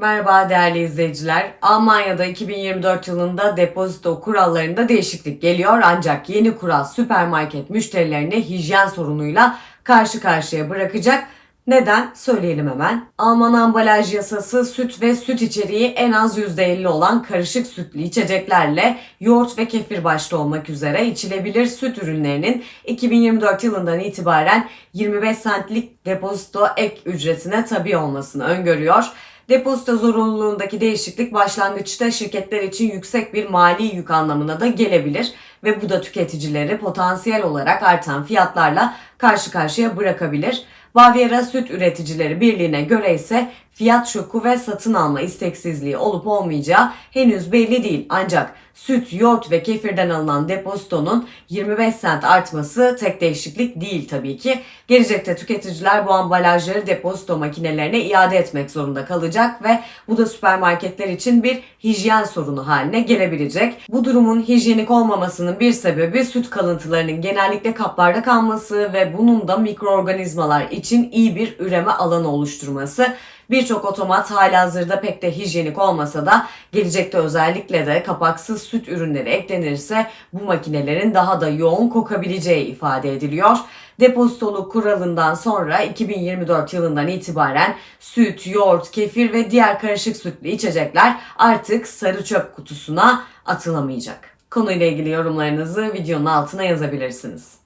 Merhaba değerli izleyiciler. Almanya'da 2024 yılında depozito kurallarında değişiklik geliyor ancak yeni kural süpermarket müşterilerini hijyen sorunuyla karşı karşıya bırakacak. Neden? Söyleyelim hemen. Alman ambalaj yasası süt ve süt içeriği en az %50 olan karışık sütlü içeceklerle yoğurt ve kefir başta olmak üzere içilebilir süt ürünlerinin 2024 yılından itibaren 25 centlik depozito ek ücretine tabi olmasını öngörüyor. Depozito zorunluluğundaki değişiklik başlangıçta şirketler için yüksek bir mali yük anlamına da gelebilir ve bu da tüketicileri potansiyel olarak artan fiyatlarla karşı karşıya bırakabilir. Baviera Süt Üreticileri Birliği'ne göre ise fiyat şoku ve satın alma isteksizliği olup olmayacağı henüz belli değil. Ancak süt, yoğurt ve kefirden alınan depozitonun 25 sent artması tek değişiklik değil tabii ki. Gelecekte tüketiciler bu ambalajları depozito makinelerine iade etmek zorunda kalacak ve bu da süpermarketler için bir hijyen sorunu haline gelebilecek. Bu durumun hijyenik olmamasının bir sebebi süt kalıntılarının genellikle kaplarda kalması ve bunun da mikroorganizmalar için iyi bir üreme alanı oluşturması. Birçok otomat halihazırda pek de hijyenik olmasa da gelecekte özellikle de kapaksız süt ürünleri eklenirse bu makinelerin daha da yoğun kokabileceği ifade ediliyor. Depozitoluk kuralından sonra 2024 yılından itibaren süt, yoğurt, kefir ve diğer karışık sütlü içecekler artık sarı çöp kutusuna atılamayacak. Konuyla ilgili yorumlarınızı videonun altına yazabilirsiniz.